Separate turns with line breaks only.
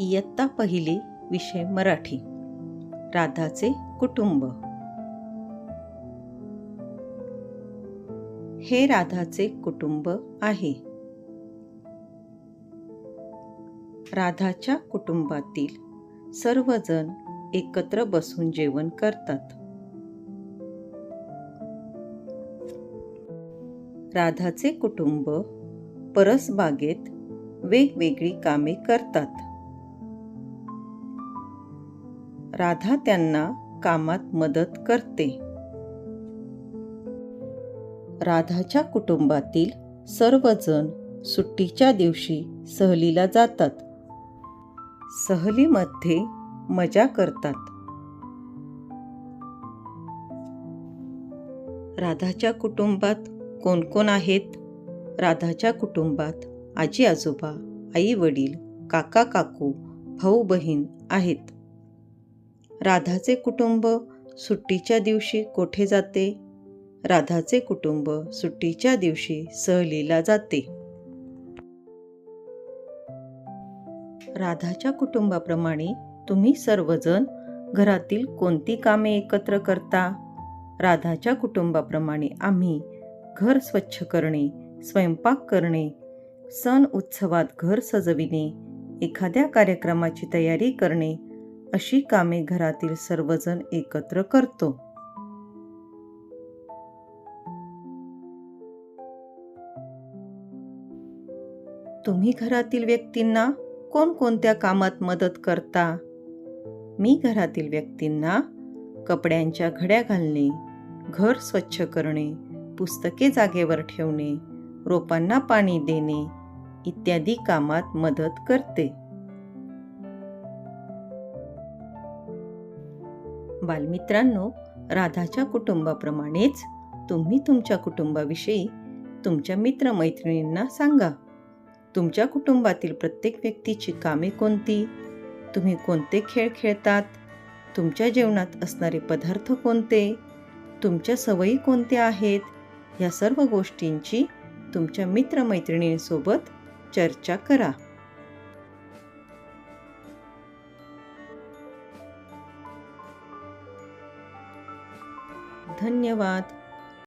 इयत्ता पहिली विषय मराठी. राधाचे कुटुंब. हे राधाचे कुटुंब आहे. राधाच्या कुटुंबातील सर्वजण एकत्र बसून जेवण करतात. राधाचे कुटुंब परसबागेत वेगवेगळी कामे करतात. राधा त्यांना कामात मदत करते. राधाच्या कुटुंबातील सर्वजण सुट्टीच्या दिवशी सहलीला जातात. सहलीमध्ये मजा करतात. राधाच्या कुटुंबात कोण कोण आहेत? राधाच्या कुटुंबात आजी आजोबा आई वडील काका काकू भाऊ बहीण आहेत. राधाचे कुटुंब सुट्टीच्या दिवशी कोठे जाते? राधाचे कुटुंब सुट्टीच्या दिवशी सहलीला जाते. राधाच्या कुटुंबाप्रमाणे तुम्ही सर्वजण घरातील कोणती कामे एकत्र करता? राधाच्या कुटुंबाप्रमाणे आम्ही घर स्वच्छ करणे स्वयंपाक करणे सण उत्सवात घर सजविणे एखाद्या कार्यक्रमाची तयारी करणे अशी कामे घरातील सर्वजण एकत्र करतो. तुम्ही घरातील व्यक्तींना कोणकोणत्या कामात मदत करता? मी घरातील व्यक्तींना कपड्यांच्या घड्या घालणे घर स्वच्छ करणे पुस्तके जागेवर ठेवणे रोपांना पाणी देणे इत्यादी कामात मदत करते. बालमित्रांनो राधाच्या कुटुंबाप्रमाणेच तुम्ही तुमच्या कुटुंबाविषयी तुमच्या मित्रमैत्रिणींना सांगा. तुमच्या कुटुंबातील प्रत्येक व्यक्तीची कामे कोणती? तुम्ही कोणते खेळ खेळतात? तुमच्या जेवणात असणारे पदार्थ कोणते? तुमच्या सवयी कोणत्या आहेत? या सर्व गोष्टींची तुमच्या मित्रमैत्रिणींसोबत चर्चा करा. धन्यवाद.